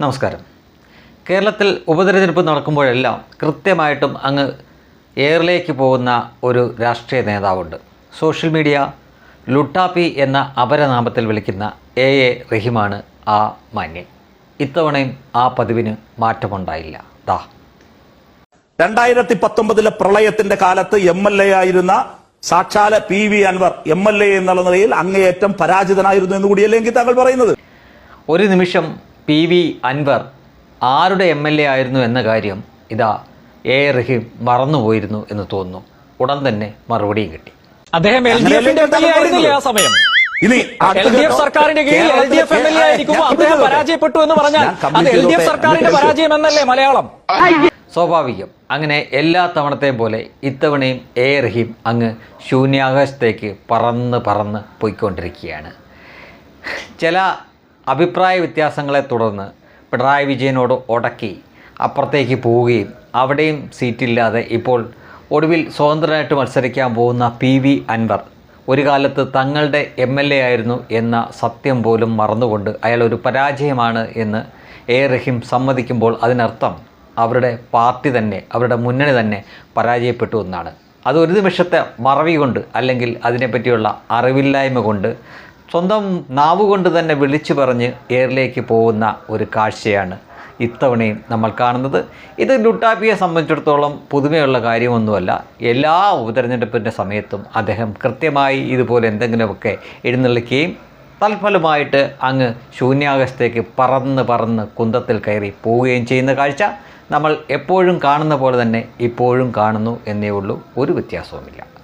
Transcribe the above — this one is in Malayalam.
നമസ്കാരം. കേരളത്തിൽ ഉപതെരഞ്ഞെടുപ്പ് നടക്കുമ്പോഴെല്ലാം കൃത്യമായിട്ടും അങ്ങ് എയറിലേക്ക് പോകുന്ന ഒരു രാഷ്ട്രീയ നേതാവുണ്ട്. സോഷ്യൽ മീഡിയ ലുട്ടാപ്പി എന്ന അപരനാമത്തിൽ വിളിക്കുന്ന എ എ റഹിമാണ് ആ മാന്യൻ. ഇത്തവണയും ആ പതിവിന് മാറ്റമുണ്ടായില്ല. ദാ. രണ്ടായിരത്തി പത്തൊമ്പതിലെ പ്രളയത്തിന്റെ കാലത്ത് എം എൽ എ ആയിരുന്ന സാക്ഷാല P V Anvar M L A എന്നുള്ള നിലയിൽ അങ്ങേയറ്റം പരാജിതനായിരുന്നു എന്ന് കൂടിയല്ലേ എങ്കിൽ താങ്കൾ പറയുന്നത്? ഒരു നിമിഷം പി വി അൻവർ ആരുടെ എം എൽ എ ആയിരുന്നു എന്ന കാര്യം ഇതാ എ എ റഹീം മറന്നുപോയിരുന്നു എന്ന് തോന്നുന്നു. ഉടൻ തന്നെ മറുപടിയും കിട്ടി. അദ്ദേഹം എൽ ഡി എഫിന്റെ എം എൽ എ ആയിരുന്നില്ലേ ആ സമയം? ഇനി എൽ ഡി എഫ് സർക്കാരിന്റെ കീഴിൽ L D F M L A ആയിരിക്കുമ്പോൾ അദ്ദേഹം പരാജയപ്പെട്ടു എന്ന് പറഞ്ഞാൽ അത് എൽ ഡി എഫ് സർക്കാരിന്റെ പരാജയം എന്നല്ലേ മലയാളം? സ്വാഭാവികം. അങ്ങനെ എല്ലാ തവണത്തെയും പോലെ ഇത്തവണയും എ റഹീം അങ്ങ് ശൂന്യാകാശത്തേക്ക് പറന്ന് പറന്ന് പോയിക്കൊണ്ടിരിക്കുകയാണ്. ചില അഭിപ്രായ വ്യത്യാസങ്ങളെ തുടർന്ന് പിണറായി വിജയനോട് ഉടക്കി അപ്പുറത്തേക്ക് പോവുകയും അവിടെയും സീറ്റില്ലാതെ ഇപ്പോൾ ഒടുവിൽ സ്വതന്ത്രനായിട്ട് മത്സരിക്കാൻ പോകുന്ന പി വി അൻവർ. ഒരു കാലത്ത് തങ്ങളുടെ എം എൽ എ ആയിരുന്നു എന്ന സത്യം പോലും മറന്നുകൊണ്ട് അയാൾ ഒരു പരാജയമാണ് എന്ന് എ റഹീം സമ്മതിക്കുമ്പോൾ അതിനർത്ഥം അവരുടെ പാർട്ടി തന്നെ അവരുടെ മുന്നണി തന്നെ പരാജയപ്പെട്ടു എന്നാണ്. അത് ഒരു നിമിഷത്തെ മറവി കൊണ്ട് അല്ലെങ്കിൽ അതിനെപ്പറ്റിയുള്ള അറിവില്ലായ്മ കൊണ്ട് സ്വന്തം നാവ് കൊണ്ട് തന്നെ വിളിച്ചു പറഞ്ഞ് എയറിലേക്ക് പോകുന്ന ഒരു കാഴ്ചയാണ് ഇത്തവണയും നമ്മൾ കാണുന്നത്. ഇത് ലുട്ടാപ്പിയെ സംബന്ധിച്ചിടത്തോളം പുതുമയുള്ള കാര്യമൊന്നുമല്ല. എല്ലാ ഉപതെരഞ്ഞെടുപ്പിന്റെ സമയത്തും അദ്ദേഹം കൃത്യമായി ഇതുപോലെ എന്തെങ്കിലുമൊക്കെ എഴുന്നള്ളിക്കുകയും തൽഫലമായിട്ട് അങ്ങ് ശൂന്യാകാശത്തേക്ക് പറന്ന് പറന്ന് കുന്തത്തിൽ കയറി പോവുകയും ചെയ്യുന്ന കാഴ്ച നമ്മൾ എപ്പോഴും കാണുന്ന പോലെ തന്നെ ഇപ്പോഴും കാണുന്നു എന്നേ ഉള്ളൂ. ഒരു വ്യത്യാസവുമില്ല.